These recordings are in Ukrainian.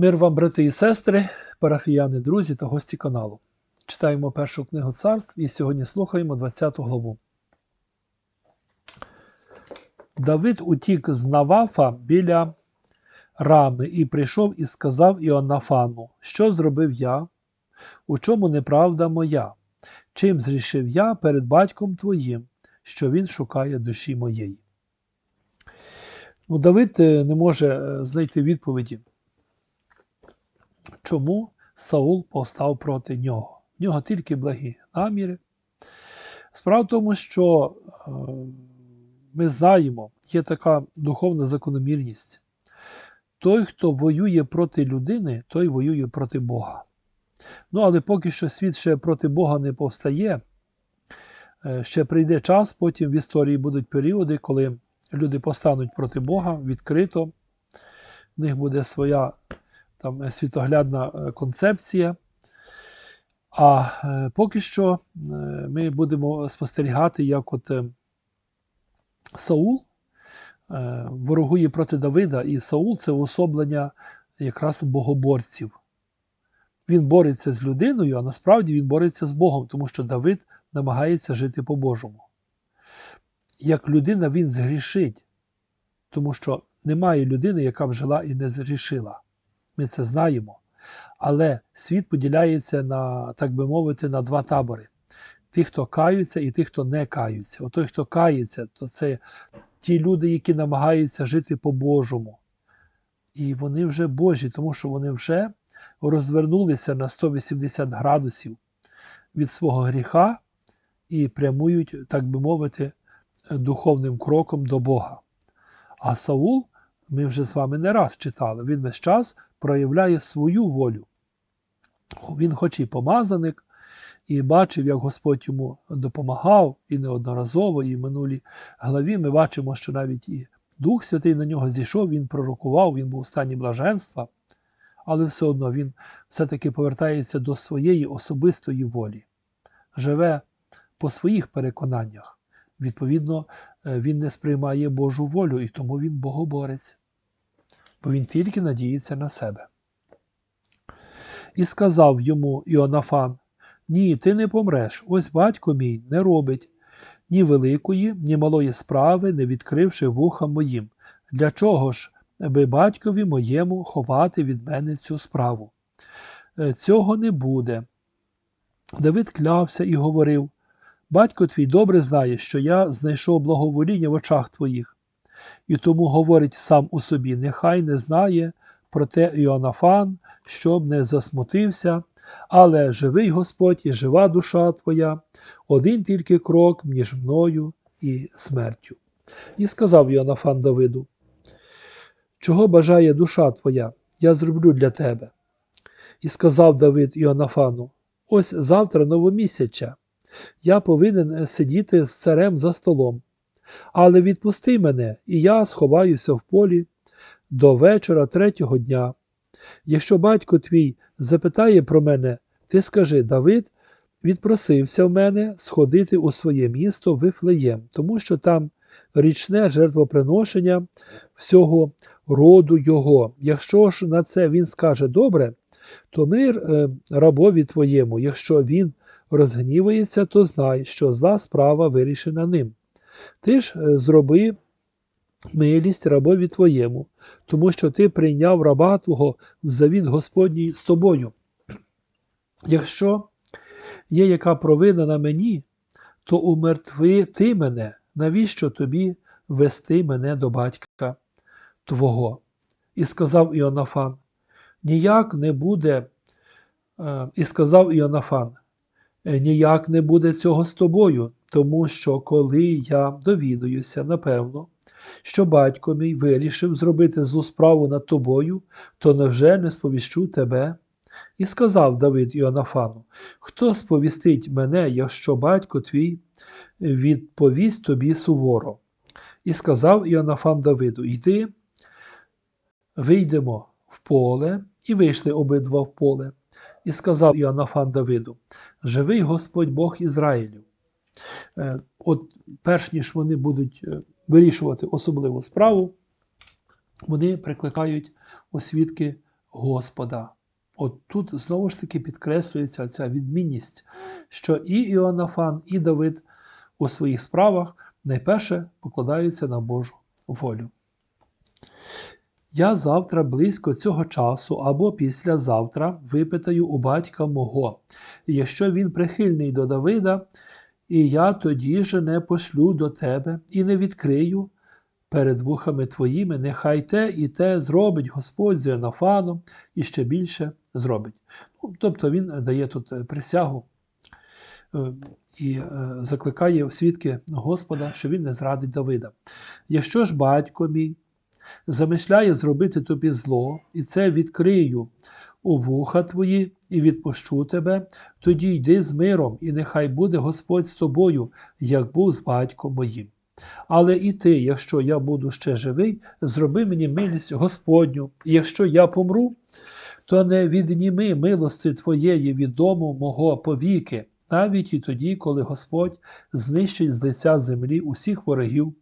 Мир вам, брати і сестри, парафіяни, друзі та гості каналу. Читаємо першу книгу царств і сьогодні слухаємо 20 главу. Давид утік з Навафа біля рами і прийшов і сказав Іоаннафану, що зробив я, у чому неправда моя, чим зрішив я перед батьком твоїм, що він шукає душі моєї. Ну, Давид е, не може е, знайти відповіді чому Саул повстав проти нього. В нього тільки благі наміри. Справа в тому, що е, ми знаємо, є така духовна закономірність. Той, хто воює проти людини, той воює проти Бога. Ну, але поки що світ ще проти Бога не повстає, е, ще прийде час, потім в історії будуть періоди, коли люди постануть проти Бога відкрито, в них буде своя там е, світоглядна е, концепція. А е, поки що ми будемо спостерігати, як от Саул ворогує проти Давида, і Саул це уособлення якраз богоборців. Він бореться з людиною, а насправді він бореться з Богом, тому що Давид намагається жити по-божому. Як людина він згрішить, тому що немає людини, яка б жила і не згрішила. Ми це знаємо. Але світ поділяється на, так би мовити, на два табори: тих, хто каються, і тих, хто не каються. От той, хто кається, то це ті люди, які намагаються жити по-божому. І вони вже Божі, тому що вони вже розвернулися на 180 градусів від свого гріха і прямують, так би мовити, духовним кроком до Бога. А Саул, ми вже з вами не раз читали, він весь час проявляє свою волю. Він, хоч і помазаник, і бачив, як Господь йому допомагав, і неодноразово, і в минулій главі ми бачимо, що навіть і Дух Святий на нього зійшов, він пророкував, він був у стані блаженства, але все одно він все-таки повертається до своєї особистої волі, живе по своїх переконаннях. Відповідно, е, він не сприймає Божу волю, і тому він богоборець бо він тільки надіється на себе. І сказав йому Іонафан: Ні, ти не помреш, ось батько мій не робить ні великої, ні малої справи, не відкривши вуха моїм. Для чого ж би батькові моєму ховати від мене цю справу? Е, цього не буде. Давид клявся і говорив: Батько твій добре знає, що я знайшов благовоління в очах твоїх, і тому говорить сам у собі: нехай не знає про те Іонафан, щоб не засмутився, але живий Господь і жива душа твоя, один тільки крок між мною і смертю. І сказав Іонафан Давиду: Чого бажає душа твоя, я зроблю для тебе. І сказав Давид Іонафану: Ось завтра новомісяча. Я повинен сидіти з царем за столом. Але відпусти мене, і я сховаюся в полі до вечора третього дня. Якщо батько твій запитає про мене, ти скажи Давид відпросився в мене сходити у своє місто Вифлеєм, тому що там річне жертвоприношення всього роду його. Якщо ж на це він скаже добре, то мир е, рабові твоєму, якщо він розгнівається, то знай, що зла справа вирішена ним. Ти ж е, зроби милість рабові твоєму, тому що ти прийняв раба Твого в завіт Господній з тобою. Якщо є яка провина на мені, то умертви ти мене, навіщо тобі вести мене до батька Твого? І сказав Іонафан, ніяк не буде, е, і сказав Іонафан, «Е, ніяк не буде цього з тобою, тому що коли я довідуюся, напевно, що батько мій вирішив зробити злу справу над тобою, то невже не сповіщу тебе? І сказав Давид Іонафану: Хто сповістить мене, якщо батько твій відповість тобі суворо? І сказав Іонафан Давиду: Йди, вийдемо в поле, і вийшли обидва в поле. І сказав Іоаннафан Давиду: Живий Господь Бог Ізраїлю. Е, от перш ніж вони будуть е, вирішувати особливу справу, вони прикликають у свідки Господа. От тут знову ж таки підкреслюється ця відмінність, що і Іоаннафан, і Давид у своїх справах найперше покладаються на Божу волю. Я завтра близько цього часу або післязавтра випитаю у батька мого, якщо він прихильний до Давида, і я тоді же не пошлю до тебе і не відкрию перед вухами твоїми, нехай те і те зробить Господь з Йонафаном і ще більше зробить. Ну, тобто він дає тут е, присягу е, і е, закликає свідки Господа, що він не зрадить Давида. Якщо ж батько мій замишляє зробити тобі зло, і це відкрию у вуха твої і відпущу тебе, тоді йди з миром, і нехай буде Господь з тобою, як був з батьком моїм. Але і ти, якщо я буду ще живий, зроби мені милість Господню, і якщо я помру, то не відніми милости твоєї від дому мого повіки, навіть і тоді, коли Господь знищить з лиця землі усіх ворогів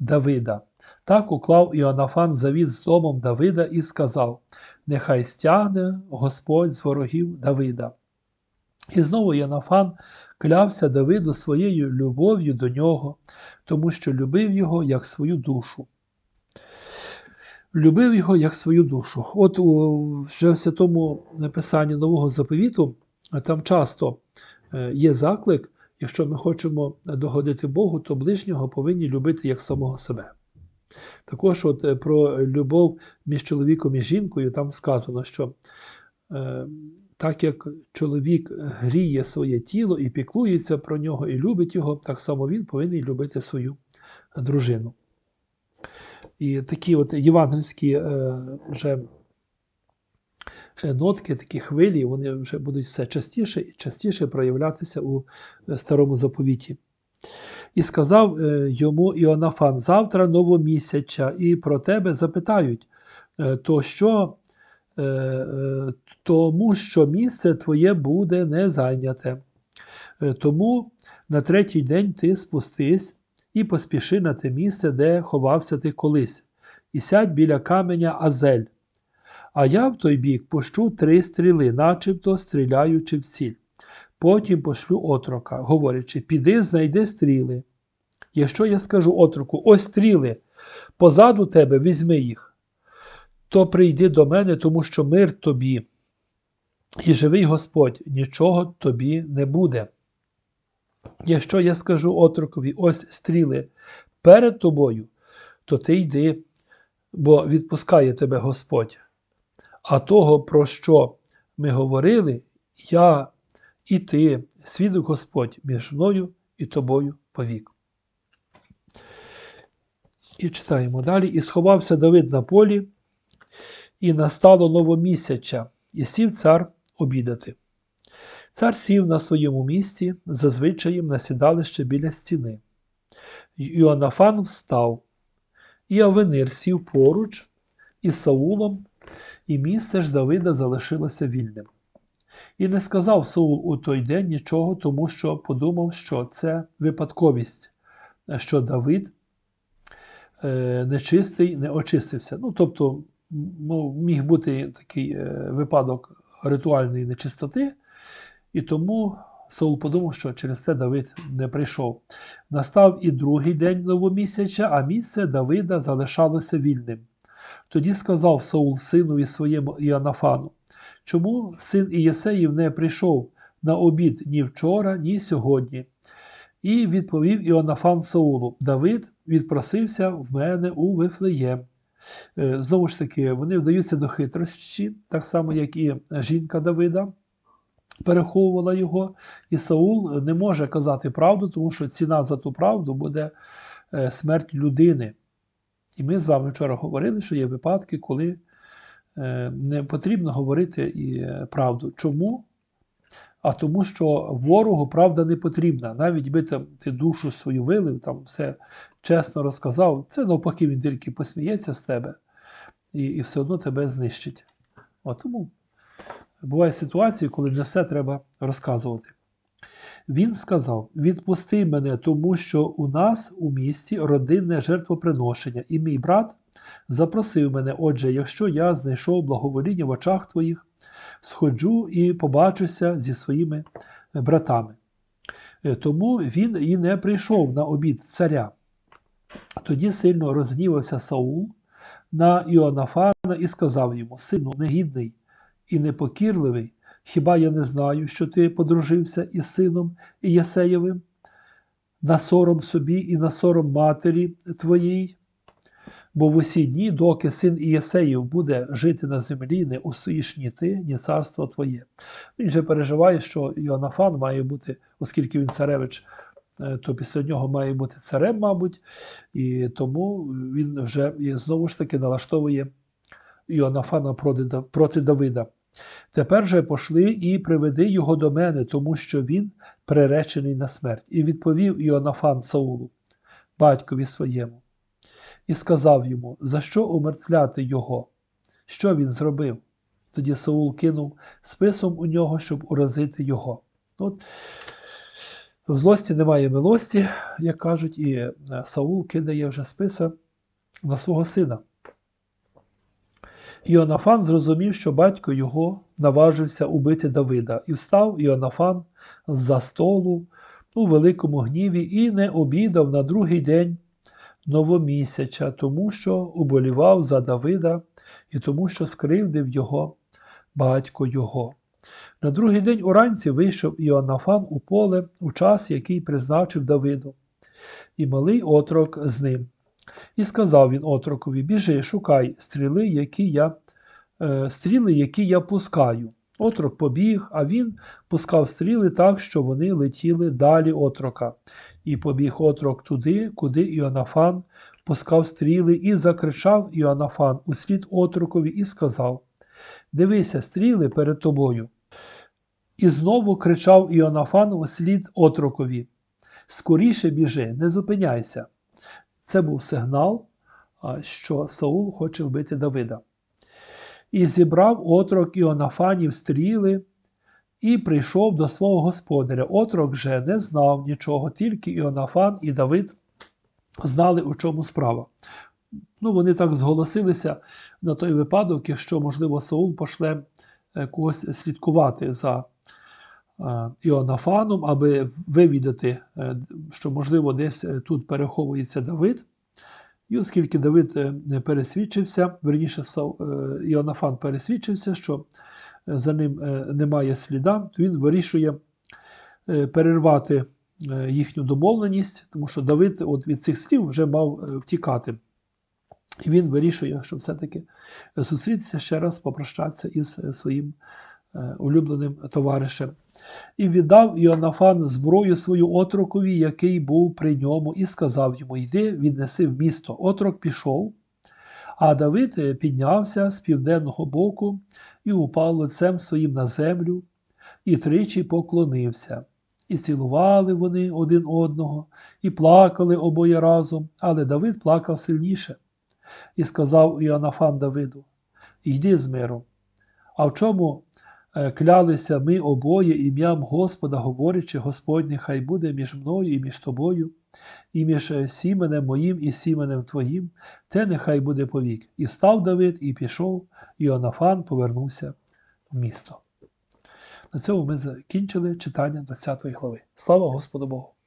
Давида. Так уклав Іоаннафан завіт з домом Давида і сказав: Нехай стягне Господь з ворогів Давида. І знову Іоаннафан клявся Давиду своєю любов'ю до нього, тому що любив його як свою душу. Любив його як свою душу. От у, вже в святому написанні Нового заповіту там часто е, є заклик, якщо ми хочемо догодити Богу, то ближнього повинні любити як самого себе. Також от е, про любов між чоловіком і жінкою там сказано, що е, так як чоловік гріє своє тіло і піклується про нього, і любить його, так само він повинен любити свою дружину. І такі от євангельські е, вже нотки, такі хвилі, вони вже будуть все частіше і частіше проявлятися у старому заповіті. І сказав е, йому Іонафан: завтра новомісяча, і про тебе запитають, е, то що, е, тому що місце твоє буде не зайняте. Тому на третій день ти спустись і поспіши на те місце, де ховався ти колись, і сядь біля каменя Азель. А я в той бік пущу три стріли, начебто стріляючи в ціль. Потім пошлю отрока, говорячи: піди, знайди стріли. Якщо я скажу отроку, ось стріли, позаду тебе візьми їх, то прийди до мене, тому що мир тобі, і живий Господь, нічого тобі не буде. Якщо я скажу отрокові, ось стріли перед тобою, то ти йди, бо відпускає тебе Господь. А того, про що ми говорили, я і ти, свідок Господь, між мною і тобою повік. І читаємо далі. І сховався Давид на полі, і настало новомісяча, і сів цар обідати. Цар сів на своєму місці, зазвичаєм на сідалище біля стіни. Іоаннафан встав, і Авенир сів поруч із Саулом, і місце ж Давида залишилося вільним. І не сказав Саул у той день нічого, тому що подумав, що це випадковість, що Давид нечистий не очистився. Ну, тобто, ну, міг бути такий е, випадок ритуальної нечистоти, і тому Саул подумав, що через це Давид не прийшов. Настав і другий день новомісяча, а місце Давида залишалося вільним. Тоді сказав Саул синові своєму Іоаннафану, чому син Ієсеїв не прийшов на обід ні вчора, ні сьогодні? І відповів Іоаннафан Саулу: Давид відпросився в мене у Вифлеєм. Е, Знову ж таки, вони вдаються до хитрощі, так само, як і жінка Давида переховувала його, і Саул не може казати правду, тому що ціна за ту правду буде е, смерть людини. І ми з вами вчора говорили, що є випадки, коли е, не потрібно говорити і правду. Чому? А тому, що ворогу правда не потрібна. Навіть би ти душу свою вилив, там все чесно розказав, це навпаки він тільки посміється з тебе і і все одно тебе знищить. От тому бувають ситуації, коли не все треба розказувати. Він сказав: Відпусти мене, тому що у нас у місті родинне жертвоприношення, і мій брат запросив мене, отже, якщо я знайшов благовоління в очах твоїх, сходжу і побачуся зі своїми братами. Е, Тому він і не прийшов на обід царя. Тоді сильно розгнівався Саул на Іонафана і сказав йому: Сину, негідний і непокірливий, хіба я не знаю, що ти подружився із сином Ієсеєвим? На сором собі і на сором матері твоїй? Бо в усі дні, доки син Ієсеїв буде жити на землі, не устоїш ні ти, ні царство твоє. Він же переживає, що Іонафан має бути, оскільки він царевич, то після нього має бути царем, мабуть, і тому він вже знову ж таки налаштовує Іонафана проти, Давида. Тепер же пошли і приведи його до мене, тому що він приречений на смерть. І відповів Іонафан Саулу, батькові своєму, і сказав йому, за що умертвляти його? Що він зробив? Тоді Саул кинув списом у нього, щоб уразити його. От, в злості немає милості, як кажуть, і е, Саул кидає вже списа на свого сина. Іонафан зрозумів, що батько його наважився убити Давида, і встав Іонафан з-за столу у великому гніві і не обідав на другий день новомісяча, тому що уболівав за Давида і тому, що скривдив його батько його. На другий день уранці вийшов Іоаннафан у поле у час, який призначив Давиду, і малий отрок з ним. І сказав він отрокові: Біжи, шукай стріли, які я, е, стріли, які я пускаю. Отрок побіг, а він пускав стріли так, що вони летіли далі отрока. І побіг отрок туди, куди Іоаннафан пускав стріли, і закричав Іоаннафан услід отрокові і сказав: Дивися, стріли перед тобою. І знову кричав Іоаннафан услід отрокові: Скоріше біжи, не зупиняйся. Це був сигнал, що Саул хоче вбити Давида. І зібрав отрок Іонафанів стріли і прийшов до свого господаря. Отрок же не знав нічого, тільки Іонафан і Давид знали, у чому справа. Ну, Вони так зголосилися на той випадок, якщо, можливо, Саул пошле е, когось слідкувати за е, Іонафаном, аби вивідати, е, що, можливо, десь тут переховується Давид. І оскільки Давид пересвідчився, верніше Іонафан пересвідчився, що за ним немає сліда, то він вирішує перервати їхню домовленість, тому що Давид от від цих слів вже мав втікати. І він вирішує, що все-таки зустрітися ще раз, попрощатися із е, своїм е, улюбленим товаришем. І віддав Іонафан зброю свою отрокові, який був при ньому, і сказав йому: Йди, віднеси в місто. Отрок пішов. А Давид е, піднявся з південного боку і упав лицем своїм на землю, і тричі поклонився. І цілували вони один одного, і плакали обоє разом, але Давид плакав сильніше. І сказав Іоаннафан Давиду: Йди з миром. А в чому е, клялися ми обоє ім'ям Господа, говорячи, Господь, нехай буде між мною і між тобою, і між е, сіменем моїм і сіменем твоїм, те нехай буде повік. І встав Давид, і пішов, і Іоаннафан повернувся в місто. На цьому ми закінчили читання 20 глави. Слава Господу Богу!